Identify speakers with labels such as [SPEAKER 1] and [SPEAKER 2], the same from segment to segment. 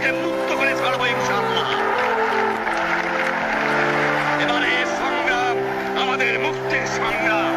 [SPEAKER 1] মানুষকে মুক্ত করে ছাড়বো। এবারে সংগ্রাম আমাদের মুক্তির সংগ্রাম।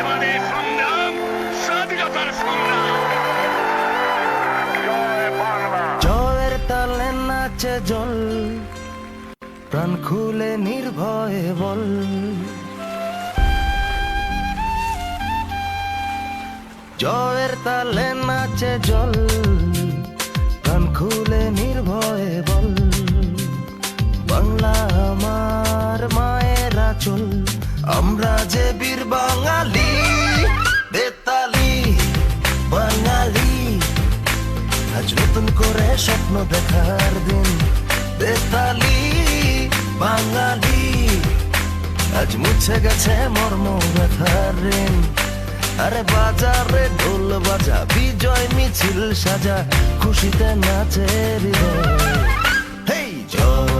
[SPEAKER 1] এবারে সংগ্রাম স্বাধীনতার সংগ্রাম।
[SPEAKER 2] নাচে জল, প্রাণ খুলে নির্ভয়ে বল। জয়ের তালে নাচে জল। খুলে নির্ভয়ে বল, বাংলা আমার মায়ের আচল। আমরা যে বীর বাঙালি, বেতালি, বাঙালি, আজ নতুন করে স্বপ্ন দেখার দিন। বেতালি, বাঙালি, আজ মুছে গেছে মর্ম ব্যথার ঋণ। আরে বাজারে ঢোল বাজা বিজয় মিছিল সাজা খুশিতে নাচে হৃদয়। হেই জয়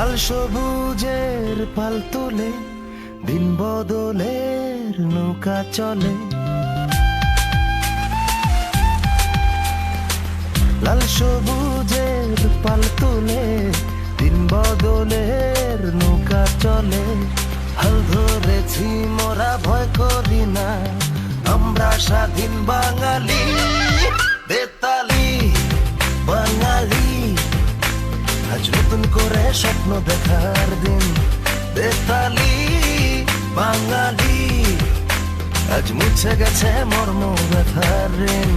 [SPEAKER 2] লাল সবুজের পাল তোলে, দিন বদলের নৌকা চলে। লাল সবুজের পাল তোলে, দিন বদলের নৌকা চলে। হাল ধরেছি, মোরা ভয় করি না, আমরা স্বাধীন বাঙালি, বেতালি। স্বপ্ন দেখার দিন। বেতালি, বাঙালি, আজ মুছে গেছে মর্ম ব্যথার ঋণ।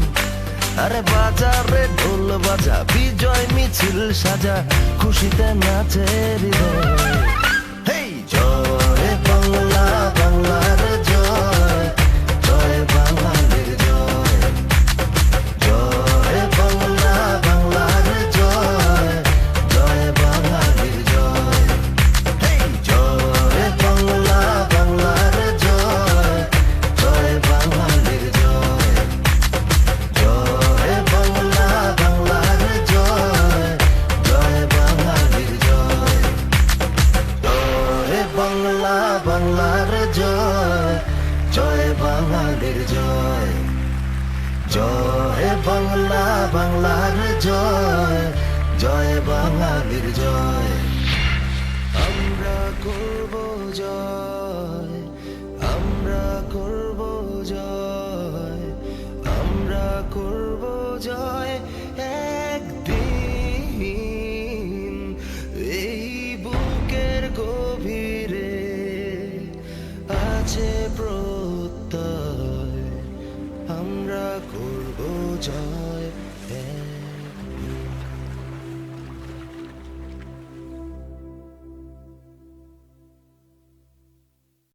[SPEAKER 2] আরে বাজারে ঢোল বাজা, বিজয় মিছিল সাজা, খুশিতে নাচে হৃদয়। জয়। জয় বাংলা বাংলার জয়। জয় বাঙালির জয়। আমরা করব জয়। প্রত্যয় আমরা করব জয়